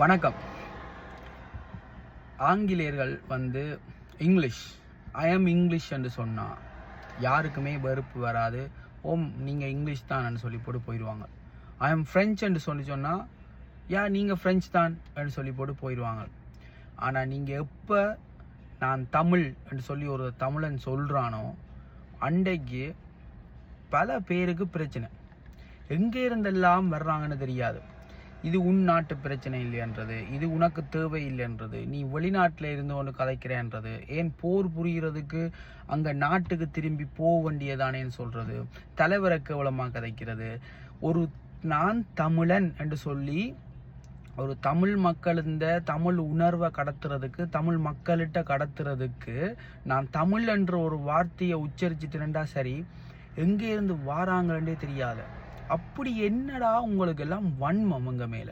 வணக்கம். ஆங்கிலேயர்கள் வந்து இங்கிலீஷ் ஐ ஆம் இங்கிலீஷ் என்று சொன்னால் யாருக்குமே வெறுப்பு வராது. ஓம் நீங்கள் இங்கிலீஷ் தான் சொல்லி போட்டு போயிடுவாங்க. ஐ ஆம் ஃப்ரெஞ்ச் என்று சொல்லி சொன்னால் யா நீங்கள் ஃப்ரெஞ்ச் தான் என்று சொல்லி போட்டு போயிடுவாங்க. ஆனால் நீங்கள் எப்போ நான் தமிழ் என்று சொல்லி ஒரு தமிழன் சொல்கிறானோ அன்றைக்கு பல பேருக்கு பிரச்சனை. எங்கே இருந்தெல்லாம் வர்றாங்கன்னு தெரியாது. இது உன் நாட்டு பிரச்சனை இல்லைன்றது இது உனக்கு தேவை இல்லைன்றது நீ வெளிநாட்டில் இருந்து ஒன்று கதைக்கிறேன்றது. ஏன் போர் புரிகிறதுக்கு அங்கே நாட்டுக்கு திரும்பி போக வேண்டியதானேன்னு சொல்கிறது தலைவரை கேவலமாக கதைக்கிறது? ஒரு நான் தமிழன் என்று சொல்லி ஒரு தமிழ் மக்கள் இந்த தமிழ் உணர்வை கடத்துறதுக்கு தமிழ் மக்கள்கிட்ட கடத்துறதுக்கு நான் தமிழ் என்ற ஒரு வார்த்தையை உச்சரிச்சுட்டுனா சரி எங்கே இருந்து வாராங்கன்னே தெரியாது. அப்படி என்னடா உங்களுக்கு எல்லாம் வன்மம் உங்க மேல?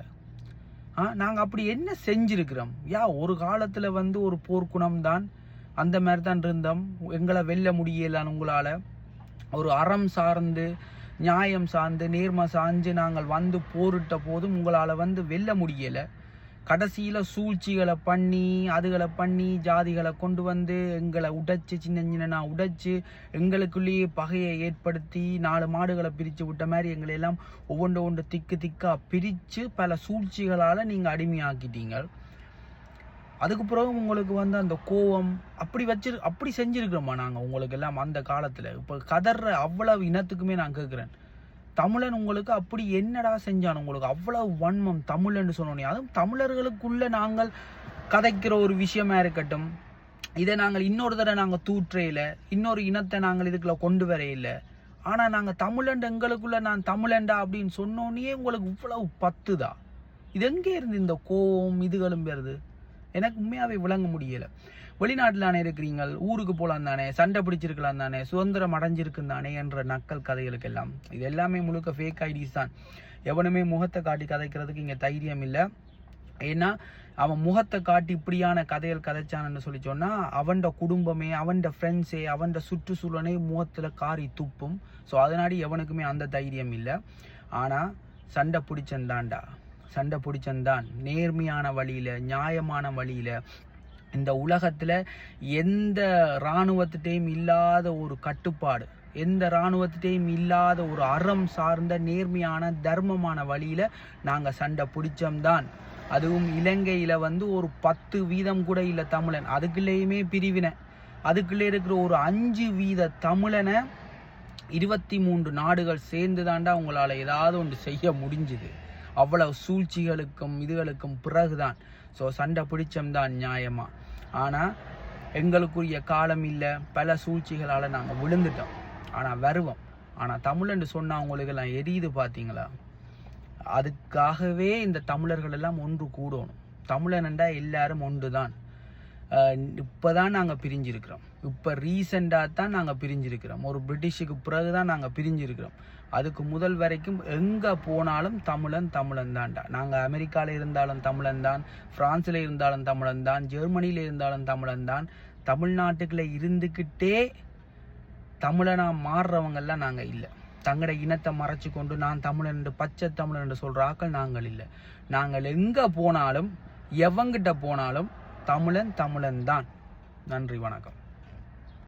ஆ நாங்கள் அப்படி என்ன செஞ்சிருக்கிறோம்? யா ஒரு காலத்தில் வந்து ஒரு போர்க்குணம் தான் அந்த மாதிரி தான் இருந்தோம். எங்களை வெல்ல முடியலான்னு உங்களால். ஒரு அறம் சார்ந்து நியாயம் சார்ந்து நேர்மை சார்ந்து நாங்கள் வந்து போரிட்ட போதும் உங்களால் வந்து வெல்ல முடியலை. கடைசியில் சூழ்ச்சிகளை பண்ணி அதுகளை பண்ணி ஜாதிகளை கொண்டு வந்து எங்களை உடைச்சு சின்ன சின்னனா உடைச்சு எங்களுக்குள்ளேயே பகையை ஏற்படுத்தி நாலு மாடுகளை பிரித்து விட்ட மாதிரி எங்களை எல்லாம் ஒவ்வொன்று ஒன்று திக்கு திக்காக பிரித்து பல சூழ்ச்சிகளால் நீங்கள் அடிமையாக்கிட்டீங்க. அதுக்கு பிறகு உங்களுக்கு வந்து அந்த கோவம் அப்படி வச்சு அப்படி செஞ்சுருக்கிறோமா நாங்கள் உங்களுக்கு எல்லாம் அந்த காலத்தில்? இப்போ கதற அவ்வளவு இனத்துக்குமே நான் கேட்குறேன் தமிழன் உங்களுக்கு அப்படி என்னடா செஞ்சான் உங்களுக்கு? அவ்வளவு வன்மம் தமிழன்னு சொன்னோன்னே அதுவும் தமிழர்களுக்குள்ள நாங்கள் கதைக்கிற ஒரு விஷயமா இருக்கட்டும். இதை நாங்கள் இன்னொரு தடவை நாங்கள் தூற்றையில இன்னொரு இனத்தை நாங்கள் இதுக்குள்ள கொண்டு வரையில ஆனால் நாங்கள் தமிழண்டு எங்களுக்குள்ள நான் தமிழண்டா அப்படின்னு சொன்னோன்னே உங்களுக்கு இவ்வளவு பத்துதா? இது எங்கே இருந்து இந்த கோவம் இதுகளும் பெறுது எனக்கு உண்மையாகவே விளங்க முடியலை. வெளிநாட்டில் தானே இருக்கிறீங்க ஊருக்கு போகலாம் தானே? சண்டை பிடிச்சிருக்கலாம் தானே? சுதந்திரம் அடைஞ்சிருக்கும் தானே என்ற நக்கல் கதைகளுக்கு எல்லாம் இது எல்லாமே முழுக்க ஃபேக் ஐடிஸ் தான். எவனுமே முகத்தை காட்டி கதைக்கிறதுக்கு இங்கே தைரியம் இல்லை. ஏன்னா அவன் முகத்தை காட்டி இப்படியான கதைகள் கதைச்சான்னு சொல்லி சொன்னால் அவன்ட குடும்பமே அவன்ட ஃப்ரெண்ட்ஸே அவன்ட சுற்றுச்சூழலே முகத்தில் காரி துப்பும். ஸோ அதனாடி எவனுக்குமே அந்த தைரியம் இல்லை. ஆனால் சண்டை பிடிச்சந்தான்டா சண்டை பிடிச்சந்தான் நேர்மையான வழியில் நியாயமான வழியில் இந்த உலகத்தில் எந்த இராணுவத்திட்டையும் இல்லாத ஒரு கட்டுப்பாடு எந்த இராணுவத்திட்டையும் இல்லாத ஒரு அறம் சார்ந்த நேர்மையான தர்மமான வழியில் நாங்கள் சண்டை பிடிச்சோம்தான் அதுவும் இலங்கையில் வந்து ஒரு பத்து வீதம் கூட இல்லை தமிழன். அதுக்குள்ளேயுமே பிரிவினை. அதுக்குள்ளே இருக்கிற ஒரு அஞ்சு வீத தமிழனை இருபத்தி மூன்று நாடுகள் சேர்ந்து தாண்டா உங்களால் ஏதாவது ஒன்று செய்ய முடிஞ்சுது. அவ்வளவு சூழ்ச்சிகளுக்கும் இதுகளுக்கும் பிறகுதான். ஸோ சண்டை பிடிச்சம்தான் நியாயமா? ஆனால் எங்களுக்குரிய காலம் இல்லை. பல சூழ்ச்சிகளால் நாங்கள் விழுந்துட்டோம். ஆனால் வருவோம். ஆனால் தமிழன்னு சொன்னால் அவங்களுக்கெல்லாம் எரியுது பார்த்தீங்களா அதுக்காகவே இந்த தமிழர்கள் எல்லாம் ஒன்று கூடணும். தமிழனண்டா எல்லாரும் ஒன்று தான் இப்போ தான் நாங்கள் பிரிஞ்சிருக்கிறோம். இப்போ ரீசெண்டாக தான் நாங்கள் பிரிஞ்சிருக்கிறோம். ஒரு பிரிட்டிஷுக்கு பிறகு தான் நாங்கள் பிரிஞ்சிருக்கிறோம். அதுக்கு முதல் வரைக்கும் எங்கே போனாலும் தமிழன் தமிழன் தான்டா. நாங்கள் அமெரிக்காவில் இருந்தாலும் தமிழன் தான் ஃப்ரான்ஸில் இருந்தாலும் தமிழன் தான் ஜெர்மனியில் இருந்தாலும் தமிழன் தான் தமிழ்நாட்டுக்குள்ளே இருந்துக்கிட்டே தமிழனாக மாறுறவங்கெல்லாம் நாங்கள் இல்லை. தங்களோட இனத்தை மறைச்சு கொண்டு நான் தமிழன் என்று பச்சை தமிழன் என்று சொல்கிற ஆக்கள் நாங்கள் இல்லை. நாங்கள் எங்கே போனாலும் எவங்கிட்ட போனாலும் தமிழன் தமிழன் தான் நன்றி வணக்கம்.